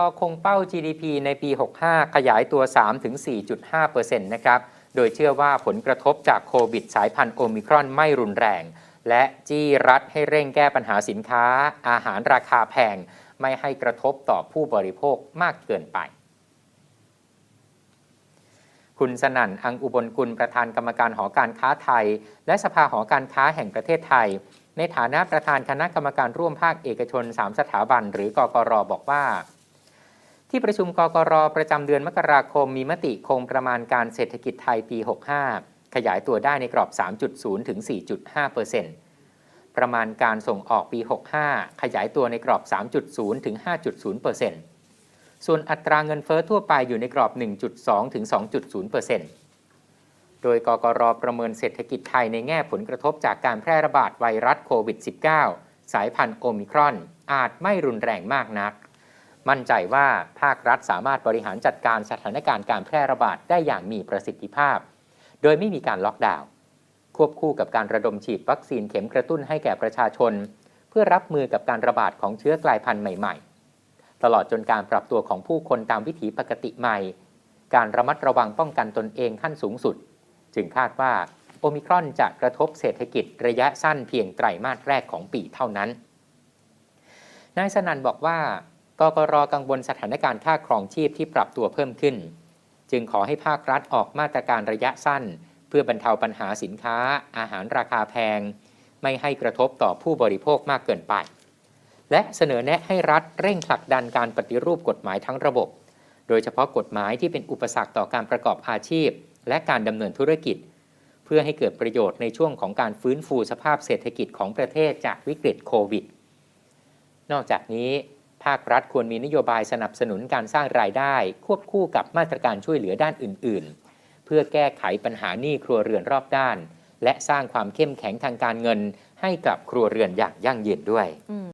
รอคงเป้า GDP ในปี 65 ขยายตัว 3-4.5%นะครับ โดยเชื่อว่าผลกระทบจากโควิดสายพันธุ์โอมิครอนไม่รุนแรง และจี้รัฐให้เร่งแก้ปัญหาสินค้า อาหารราคาแพง ไม่ให้กระทบต่อผู้บริโภคมากเกินไป คุณสนั่น อังอุบลกุลประธานกรรมการหอการค้าไทย และสภาหอการค้าแห่งประเทศไทย ในฐานะประธานคณะกรรมการร่วมภาคเอกชน 3 สถาบัน หรือกกรบอกว่า ที่ประชุมกกรประจำเดือนมกราคมมีมติคงประมาณการเศรษฐกิจไทยปี 65 ขยายตัวได้ในกรอบ 3.0 ถึง 4.5%ประมาณการส่งออกปี 65 ขยายตัวในกรอบ 3.0 ถึง 5.0%ส่วนอัตราเงินเฟอ้อทั่วไปอยู่ในกรอบ 1.2 ถึง 2.0%โดยกกรประเมินเศรษฐกิจไทยในแง่ผลกระทบจากการแพร่ระบาดไวรัสโควิด -19 สายพันธุ์โอมิครอนอาจไม่รุนแรงมากนัก มั่นใจว่าภาครัฐสามารถบริหารจัดการสถานการณ์การแพร่ระบาดได้อย่างมีประสิทธิภาพ โดยไม่มีการล็อกดาวน์ควบคู่กับการระดมฉีดวัคซีนเข็มกระตุ้นให้แก่ประชาชน เพื่อรับมือกับการระบาดของเชื้อกลายพันธุ์ใหม่ ๆ ตลอดจนการปรับตัวของผู้คนตามวิถีปกติใหม่ การระมัดระวังป้องกันตนเองขั้นสูงสุด จึงคาดว่าโอมิครอนจะกระทบเศรษฐกิจระยะสั้นเพียงไตรมาสแรกของปีเท่านั้นนายสนันบอกว่า กกรกังวลสถานการณ์ค่าครองชีพที่ปรับตัวเพิ่มขึ้น จึงขอให้ภาครัฐออกมาตรการระยะสั้น เพื่อบรรเทาปัญหาสินค้า อาหารราคาแพง ไม่ให้กระทบต่อผู้บริโภคมากเกินไป และเสนอแนะให้รัฐเร่งผลักดันการปฏิรูปกฎหมายทั้งระบบ โดยเฉพาะกฎหมายที่เป็นอุปสรรคต่อการประกอบอาชีพ และการดำเนินธุรกิจ เพื่อให้เกิดประโยชน์ในช่วงของการฟื้นฟูสภาพเศรษฐกิจของประเทศจากวิกฤตโควิด นอกจากนี้ ภาครัฐควรมีนโยบายสนับสนุนการสร้างรายได้ ควบคู่กับมาตรการช่วยเหลือด้านอื่น ๆ เพื่อแก้ไขปัญหาหนี้ครัวเรือนรอบด้าน และสร้างความเข้มแข็งทางการเงิน ให้กับครัวเรือนอย่างยั่งยืนด้วย